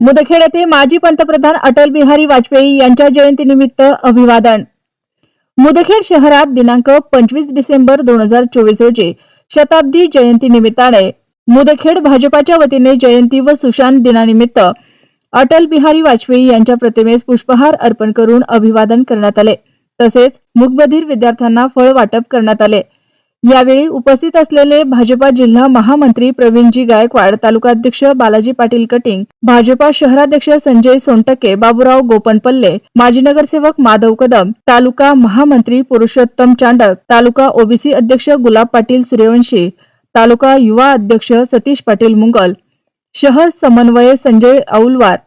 मुदखेड येथे माजी पंतप्रधान अटल बिहारी वाजपेयी यांच्या जयंतीनिमित्त अभिवादन. मुदखेड शहरात दिनांक पंचवीस डिसेंबर दोन हजार चोवीस रोजी शताब्दी जयंती निमित्ताने मुदखेड भाजपाच्या वतीने जयंती व सुशांत दिनानिमित्त अटल बिहारी वाजपेयी यांच्या प्रतिमेस पुष्पहार अर्पण करून अभिवादन करण्यात आले. तसेच मुकबधीर विद्यार्थ्यांना फळ वाटप करण्यात आले. यावेळी उपस्थित असलेले भाजपा जिल्हा महामंत्री प्रवीणजी गायकवाड तालुकाध्यक्ष बालाजी पाटील कटिंग भाजपा शहराध्यक्ष संजय सोनटके बाबूराव गोपनपल्ले माजी नगरसेवक माधव कदम तालुका महामंत्री पुरुषोत्तम चांडक तालुका ओबीसी अध्यक्ष गुलाब पाटील सूर्यवंशी तालुका युवा अध्यक्ष सतीश पाटील मुंगल शहर समन्वय संजय औलवार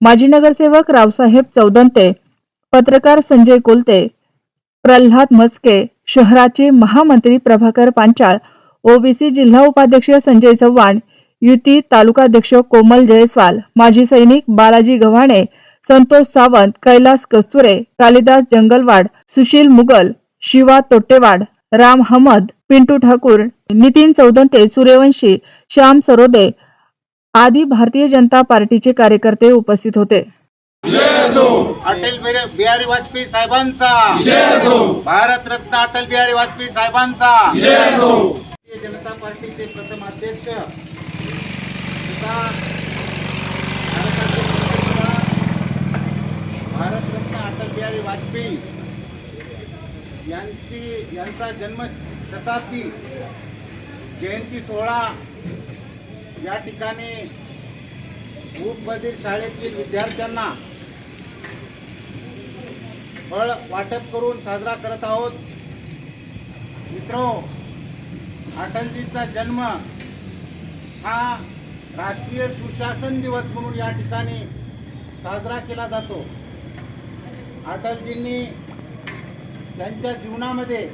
माजी नगरसेवक रावसाहेब चौदंते पत्रकार संजय कोलते प्रल्हाद मस्के शहराचे महामंत्री प्रभाकर पांचाळ ओबीसी जिल्हा उपाध्यक्ष संजय चव्हाण युती तालुकाध्यक्ष कोमल जयस्वाल माजी सैनिक बालाजी गव्हाणे संतोष सावंत कैलास कस्तुरे कालिदास जंगलवाड सुशील मुगल शिवा तोट्टेवाड राम हमद पिंटू ठाकूर नितीन चौदंते सूर्यवंशी श्याम सरोदे आदी भारतीय जनता पार्टीचे कार्यकर्ते उपस्थित होते. अटल बिहारी वाजपेयी साहेबांचा. भारत रत्न अटल बिहारी वाजपेयी साहेबांचा. भारतीय जनता पार्टीचे प्रथम अध्यक्ष. भारतरत्न अटल बिहारी वाजपेयी यांची यांचा जन्म शताब्दी जयंती सोहळा या ठिकाणी मूकबधीर शाळेतील विद्यार्थ्यांना फळ वाटप करून साजरा करत आहोत. मित्रो अटलजीचा जन्म हा राष्ट्रीय सुशासन दिवस म्हणून या ठिकाणी साजरा केला जातो. अटलजींनी त्यांच्या जीवनामध्ये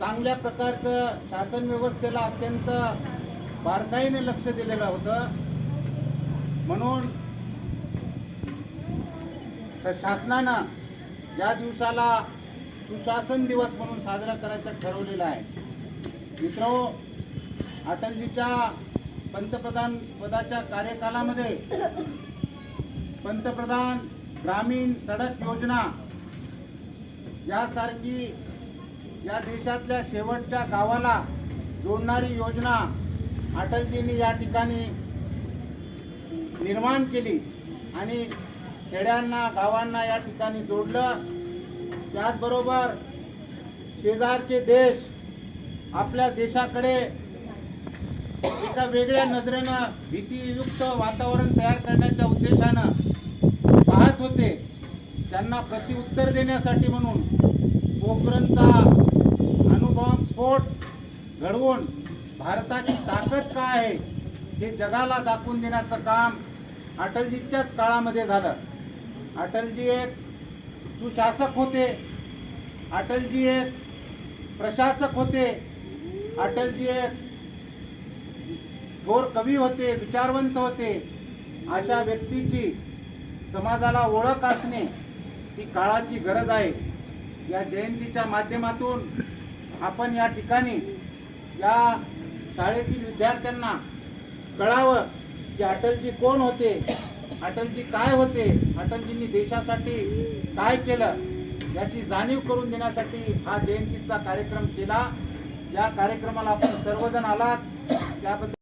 चांगल्या प्रकारचं शासन व्यवस्थेला अत्यंत बारकाईने लक्ष दिलेलं होतं. म्हणून तर शासनानं या दिवसाला सुशासन दिवस म्हणून साजरा करायचं ठरवलेलं आहे. मित्रो अटलजीच्या पंतप्रधान पदाच्या कार्यकालामध्ये पंतप्रधान ग्रामीण सडक योजना यासारखी या देशातल्या शेवटच्या गावाला जोडणारी योजना अटलजींनी या ठिकाणी निर्माण केली आणि खेड्यांना गावांना या ठिकाणी जोडलं. त्याचबरोबर शेजारचे देश आपल्या देशाकडे एका वेगळ्या नजरेनं भीतीयुक्त वातावरण तयार करण्याच्या उद्देशानं पाहत होते. त्यांना प्रतिउत्तर देण्यासाठी म्हणून पोखरणचा अणुबॉम्ब स्फोट घडवून भारताची ताकद काय आहे हे जगाला दाखवून देण्याचं काम अटलजीच्याच काळामध्ये झालं. अटलजी एक सुशासक होते. अटलजी एक प्रशासक होते. अटलजी एक थोर कवी होते विचारवंत होते. अशा व्यक्तीची समाजाला ओळख असणे ही काळाची गरज आहे. या जयंतीच्या माध्यमातून आपण या ठिकाणी या शाळेतील विद्यार्थ्यांना कळावं की अटलजी कोण होते. अटलजी काय होते अटलजींनी देशासाठी काय केलं याची जाणीव करून देण्यासाठी हा जयंतीचा कार्यक्रम केला. या कार्यक्रमाला आपण सर्वजण आलात. त्याबद्दल